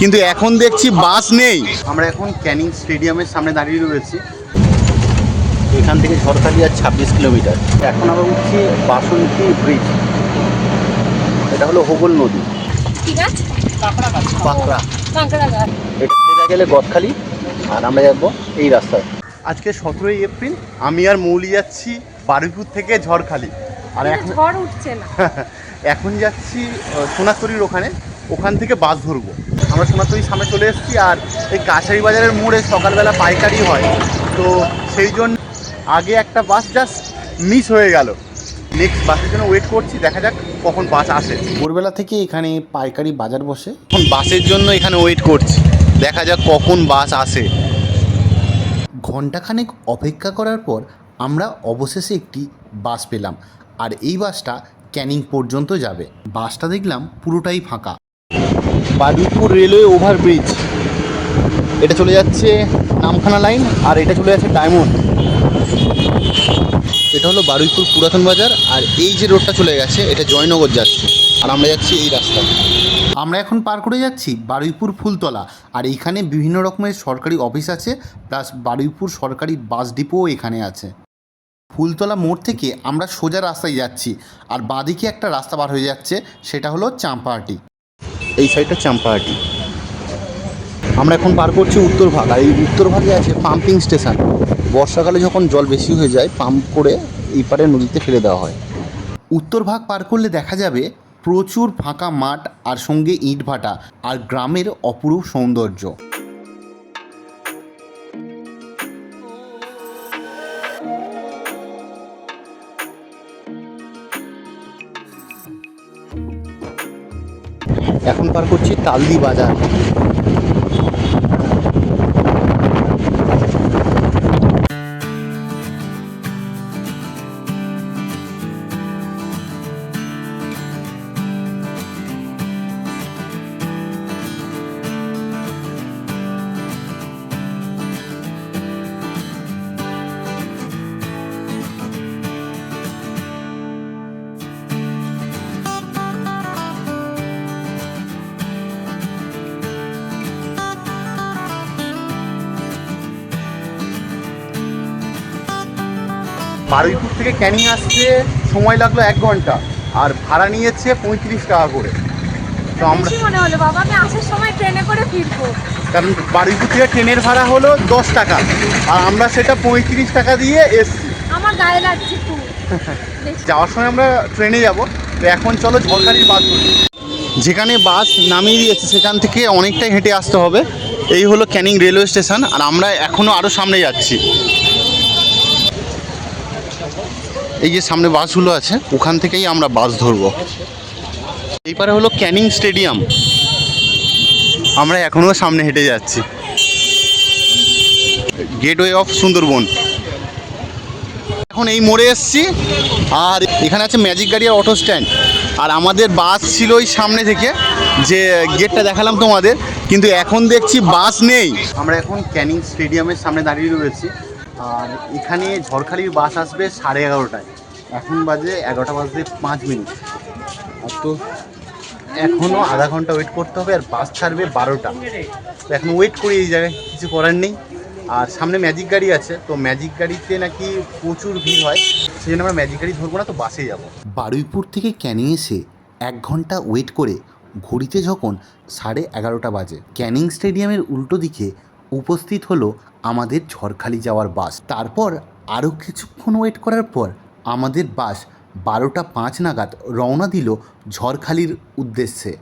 কিন্তু এখন দেখছি বাস নেই। আমরা এখন ক্যানিং স্টেডিয়ামের সামনে দাঁড়িয়ে রয়েছি। এখান থেকে ঝড়খালি আর ছাব্বিশ কিলোমিটার। এখন আমরা উঠছি বাসন্তী ব্রিজ এটা হলো হোগল নদী। ঠিক আছে? পাকড়া এটা সোজা গেলে গদখালি আর আমরা যাব এই রাস্তায়। আজকে সতেরোই এপ্রিল আমি আর মৌলি যাচ্ছি বারুইপুর থেকে ঝড়খালি। আর এখন ঝড় উঠছে না। এখন যাচ্ছি সোনাতরির ওখানে। ওখান থেকে বাস ধরবো। আমরা সোনাতরির সামনে চলে এসেছি আর এই কাছারি বাজারের মোড়ে সকালবেলা পাইকারি হয়। তো সেই জন্য আগে একটা বাস জাস্ট মিস হয়ে গেল। নেক্সট বাসের জন্য ওয়েট করছি দেখা যাক কখন বাস আসে। ভোরবেলা থেকে এখানে পাইকারি বাজার বসে। এখন বাসের জন্য এখানে ওয়েট করছি দেখা যাক কখন বাস আসে। ঘন্টাখানেক অপেক্ষা করার পর আমরা অবশেষে একটি বাস পেলাম। আর এই বাসটা ক্যানিং পর্যন্ত যাবে। বাসটা দেখলাম পুরোটাই ফাঁকা। Baruipur railway overbridge. এটা চলে যাচ্ছে নামখানা লাইন আর এটা চলে যাচ্ছে ডায়মন্ড। এটা হলো বারুইপুর পুরাতন বাজার আর এই যে রোডটা চলে গেছে, এটা জয়নগর যাচ্ছে। আর আমরা যাচ্ছি এই রাস্তা আমরা এখন পার করে যাচ্ছি বারুইপুর ফুলতলা আর এইখানে বিভিন্ন রকমের সরকারি অফিস আছে, প্লাস বারুইপুর সরকারি বাস ডিপোও এখানে আছে। ফুলতলা মোড় থেকে আমরা সোজা রাস্তায় যাচ্ছি আর বাঁদিকে একটা রাস্তা বার হয়ে যাচ্ছে, সেটা হলো চাম্পাহাটি। এই সাইডটা চাম্পাহাটি আমরা এখন পার করছি উত্তর ভাগ। আর এই উত্তর ভাগে আছে পাম্পিং স্টেশন বর্ষাকালে যখন জল বেশি হয়ে যায় পাম্প করে এই পারে নদীতে ফেলে দেওয়া হয়। উত্তর ভাগ পার করলে দেখা যাবে প্রচুর ফাঁকা মাঠ আর সঙ্গে ইট ভাটা আর গ্রামের অপরূপ সৌন্দর্য। এখন পার করছি তালদি বাজার। বারুইপুর থেকে ক্যানিং আসতে সময় লাগল এক ঘণ্টা আর ভাড়া নিয়েছে পঁয়ত্রিশ টাকা করে। তো আমরা মনে হলো বাবা আমি আসার সময় ট্রেনে করে ফিরবো। কারণ বারুইপুর থেকে ট্রেনের ভাড়া হলো দশ টাকা আর আমরা সেটা পঁয়ত্রিশ টাকা দিয়ে এসছি। আমার গায়ে লাগছে যাওয়ার সময় আমরা ট্রেনে যাব। তো এখন চলো ঝড়খালির বাস ধরি। যেখানে বাস নামিয়ে দিয়েছে সেখান থেকে অনেকটাই হেঁটে আসতে হবে। এই হলো ক্যানিং রেলওয়ে স্টেশন আর আমরা এখনও আরও সামনে যাচ্ছি। এই যে সামনে বাসগুলো আছে, ওখান থেকেই আমরা বাস ধরবো। এইবারে হলো ক্যানিং স্টেডিয়াম। আমরা এখনও সামনে হেঁটে যাচ্ছি। Gateway of Sundarban. এখন এই মোড়ে এসছি, আর এখানে আছে ম্যাজিক গাড়ি আর অটো স্ট্যান্ড। আর আমাদের বাস ছিল ওই সামনে থেকে, যে গেটটা দেখালাম তোমাদের, কিন্তু এখন দেখছি বাস নেই। আমরা এখন ক্যানিং স্টেডিয়ামের সামনে দাঁড়িয়ে রয়েছি। আর এখানে ঝড়খালি বাস আসবে সাড়ে এগারোটায়। এখন বাজে এগারোটা বাজে পাঁচ মিনিট। আর তো এখনও আধা ঘণ্টা ওয়েট করতে হবে আর বাস ছাড়বে বারোটা। তো এখন ওয়েট করি এই জায়গায়, কিছু করার নেই। আর সামনে ম্যাজিক গাড়ি আছে, তো ম্যাজিক গাড়িতে নাকি প্রচুর ভিড় হয়। সেই জন্য আমরা ম্যাজিক গাড়ি ধরবো না, তো বাসে যাব। বারুইপুর থেকে ক্যানিং এসে এক ঘণ্টা ওয়েট করে ঘড়িতে যখন সাড়ে এগারোটা বাজে, ক্যানিং স্টেডিয়ামের উল্টো দিকে উপস্থিত হলো আমাদের ঝড়খালি যাওয়ার বাস। তারপর আরও কিছুক্ষণ ওয়েট করার পর আমাদের বাস বারোটা পাঁচ নাগাদ রওনা দিল ঝড়খালির উদ্দেশ্যে।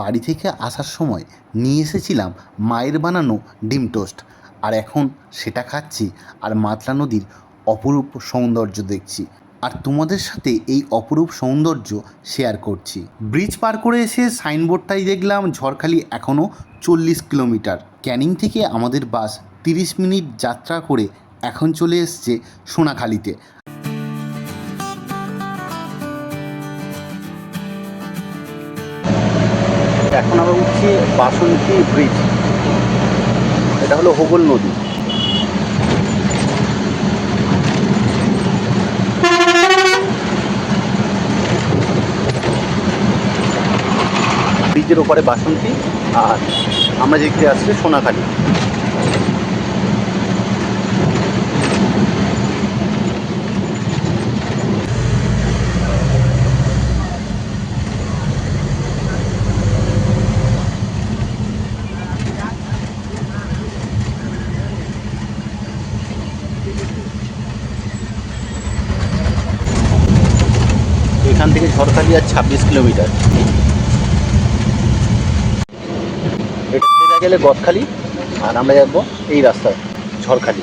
বাড়ি থেকে আসার সময় নিয়ে এসেছিলাম মায়ের বানানো ডিম টোস্ট। আর এখন সেটা খাচ্ছি আর মাতলা নদীর অপরূপ সৌন্দর্য দেখছি। আর তোমাদের সাথে এই অপরূপ সৌন্দর্য শেয়ার করছি। ব্রিজ পার করে এসে সাইনবোর্ডটাই দেখলাম ঝড়খালি এখনও চল্লিশ কিলোমিটার। ক্যানিং থেকে আমাদের বাস তিরিশ মিনিট যাত্রা করে এখন চলে এসছে সোনাখালিতে। এখন আমরা উঠছি বাসন্তী ব্রিজ এটা হলো হোগল নদী। ব্রিজের ওপরে বাসন্তী আর আমরা দেখতে আসছি সোনাখালি। এখান থেকে ঝড়খালি আর ছাব্বিশ কিলোমিটার এটা সোজা গেলে গদখালি আর আমরা যাব এই রাস্তায় ঝড়খালি।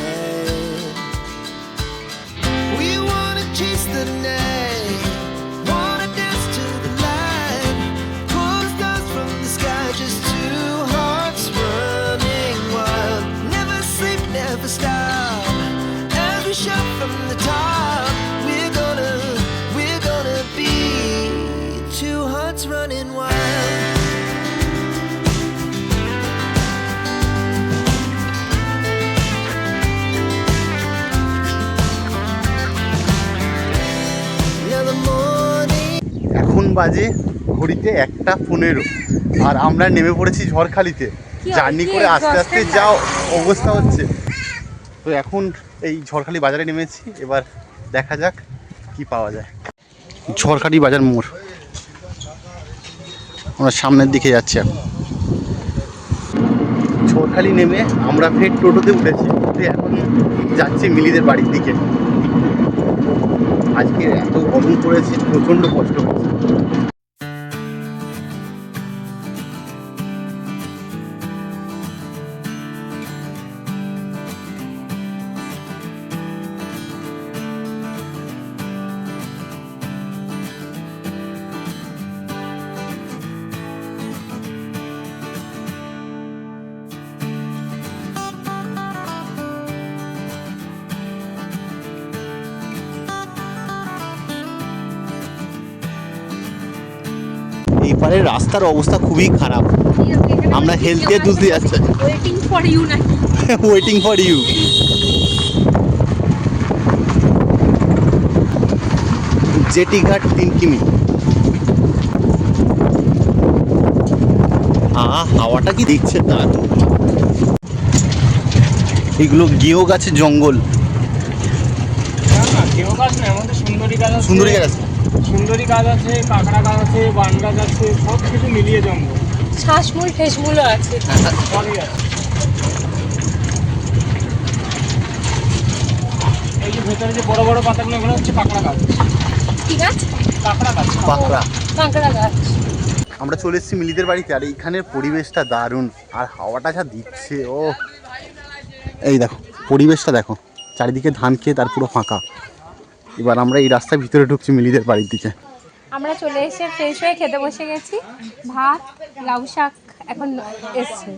বাজে ঘড়িতে একটা পনেরো আর আমরা নেমে পড়েছি ঝড়খালিতে। জার্নি করে আস্তে আস্তে যাও অবস্থা হচ্ছে। তো এখন এই ঝড়খালি বাজারে নেমেছি এবার দেখা যাক কি পাওয়া যায়। ঝড়খালি বাজার মোড়। আমরা সামনের দিকে যাচ্ছি এখন। ঝড়খালি নেমে আমরা ফের টোটোতে উঠেছি এখন যাচ্ছি মিলিদের বাড়ির দিকে। আজকে এত গরম পড়েছে প্রচণ্ড কষ্ট এইবারে রাস্তার অবস্থা খুবই খারাপ। আমরা health care তুলতে যাচ্ছি। ওয়েটিং ফর ইউ নাকি? ওয়েটিং ফর ইউ জেটি ঘাট তিন কিমি। আহা হাওয়াটা কি দিচ্ছে তার এগুলো গেও গাছের জঙ্গল। না না গাছ না আমাদের সুন্দরী গাছ সুন্দরী গাছ আছে? সুন্দরী গাছ আছে কাঁকড়া গাছ আছে বান গাছ আছে সব কিছু মিলিয়ে জঙ্গল। শ্বাসমূল ঠেসমূলও আছে। সবই আছে। এই যে ভেতরে যে বড় বড় পাতাগুলো ওগুলো হচ্ছে কাঁকড়া গাছ। কি গাছ? কাঁকড়া গাছ। পাকড়া কাঁকড়া গাছ। আমরা চলে এসেছি মিলিদের বাড়িতে আর এইখানের পরিবেশটা দারুণ। আর হাওয়াটা যা দিচ্ছে ও। এই দেখো পরিবেশটা দেখো। চারিদিকে ধান খেয়ে তার পুরো ফাঁকা। এবার আমরা এই রাস্তার ভিতরে ঢুকছি মিলিদের বাড়ির দিকে। আমরা চলে এসে ফ্রেশ হয়ে খেতে বসে গেছি। ভাত লাউ শাক এখন এসছে।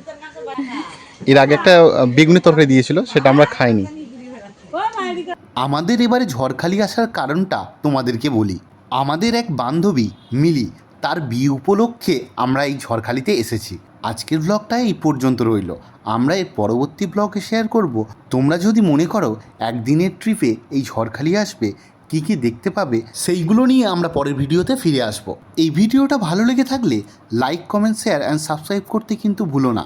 এর আগে একটা বেগুনি তরকারি দিয়েছিল সেটা আমরা খাইনি। আমাদের এবারে ঝড়খালি আসার কারণটা তোমাদেরকে বলি। আমাদের এক বান্ধবী মিলি তার বিয়ে উপলক্ষে আমরা এই ঝড়খালিতে এসেছি। আজকের ব্লগটা এই পর্যন্ত রইল। আমরা এর পরবর্তী ব্লগে শেয়ার করব। তোমরা যদি মনে করো একদিনের ট্রিপে এই ঝড়খালি আসবে, কি কি দেখতে পাবে, সেইগুলো নিয়ে আমরা পরের ভিডিওতে ফিরে আসব। এই ভিডিওটা ভালো লেগে থাকলে like comment share and subscribe করতে কিন্তু ভুলো না।